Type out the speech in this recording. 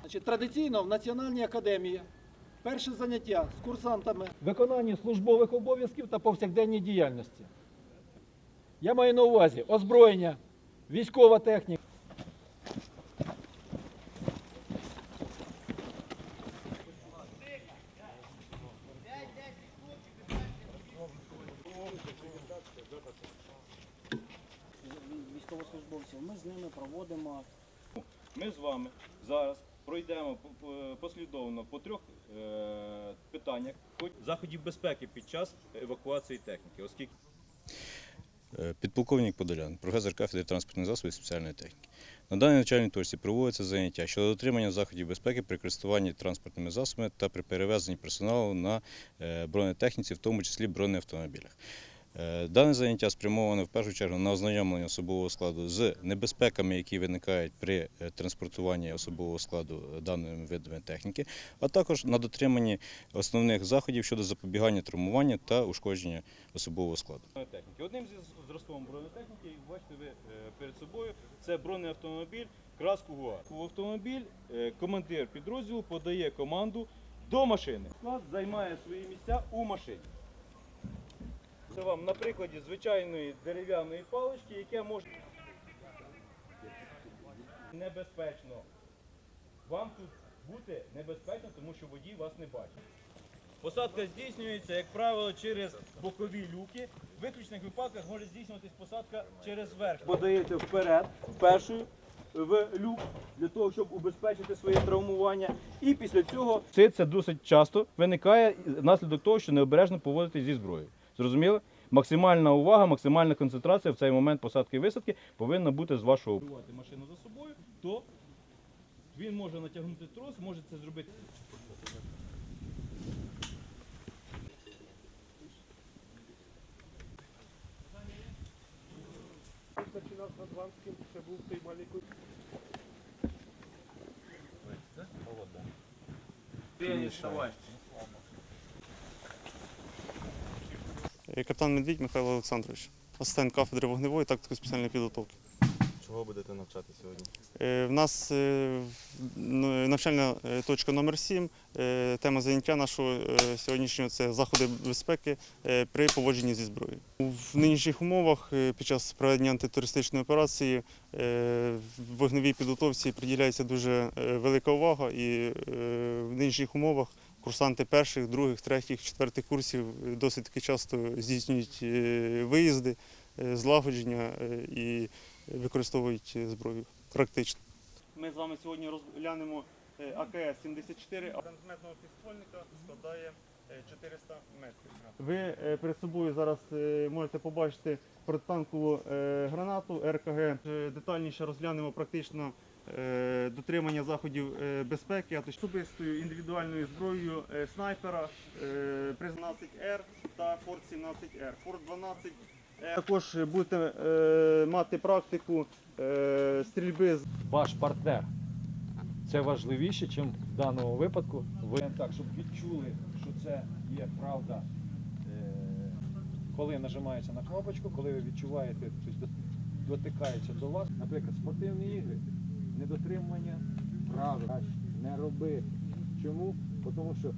Значить, Традиційно в Національній академії перше заняття з курсантами виконання службових обов'язків та повсякденній діяльності. Я маю на увазі озброєння, військова техніка. Військовослужбовців. Ми з ними проводимо Ми з вами зараз пройдемо по- по- послідовно по трьох е, питаннях заходів безпеки під час евакуації техніки, оскільки Е, Підполковник Подолян, професор кафедри транспортних засобів і спеціальної техніки. На даній навчальній точці проводяться заняття щодо дотримання заходів безпеки при користуванні транспортними засобами та при перевезенні персоналу на е, бронетехніці, в тому числі бронеавтомобілях. Е, Дане заняття спрямоване в першу чергу на ознайомлення особового складу з небезпеками, які виникають при е, транспортуванні особового складу е, даними видами техніки, а також на дотриманні основних заходів щодо запобігання травмування та ушкодження особового складу. Одним зі зразком бронетехніки, як бачите ви перед собою, це бронеавтомобіль краску ГУА. У автомобіль командир підрозділу подає команду до машини. Склад займає свої місця у машині. Це вам на прикладі звичайної дерев'яної палички, яке може небезпечно. Вам тут бути небезпечно, тому що водій вас не бачить. Посадка здійснюється, як правило, через бокові люки. В виключних випадках може здійснюватись посадка через верх. Подаєте вперед, першою в люк, для того, щоб убезпечити своє травмування. І після цього це досить часто виникає внаслідок того, що необережно поводитесь зі зброєю. Зрозуміло? Максимальна увага, максимальна концентрація в цей момент посадки і висадки повинна бути з вашого машину за собою, то він може натягнути трос, може це зробити. Zaczynał z Nadłanskim, przebył w tej maleńkiej Е, Капітан Медвідь Михайло Олександрович, асистент кафедри вогневої тактико спеціальної підготовки. Чого будете навчати сьогодні? Е, В нас е, в- н- навчальна е, точка номер 7 Тема заняття нашого е, сьогоднішнього це заходи безпеки е, при поводженні зі зброєю. В нинішніх умовах е, під час проведення антитерористичної операції е, в вогневій підготовці приділяється дуже е, велика увага, і е, в нинішніх умовах курсанти перших, других, третіх, четвертих курсів досить таки часто здійснюють е, виїзди, е, злагодження е, і використовують зброю практично. Ми з вами сьогодні розглянемо е, АКС-74, а гранатометного підствольника складає е, 400 метрів. Ви перед собою зараз можете побачити протитанкову гранату РКГ. Детальніше розглянемо практично дотримання заходів е, безпеки, а точно особистою індивідуальною зброєю е, снайпера е, приз 12Р та Форт 17Р. Форт 12 Е, Також будете е, мати практику е, стрільби з Ваш партнер. Це важливіше, ніж в даному випадку. Ви так, щоб відчули, що це є правда, е, коли нажимається на кнопочку, коли ви відчуваєте, тобто до- дотикається до вас, наприклад, спортивні ігри, недотримання правил, не роби. Чому? Тому що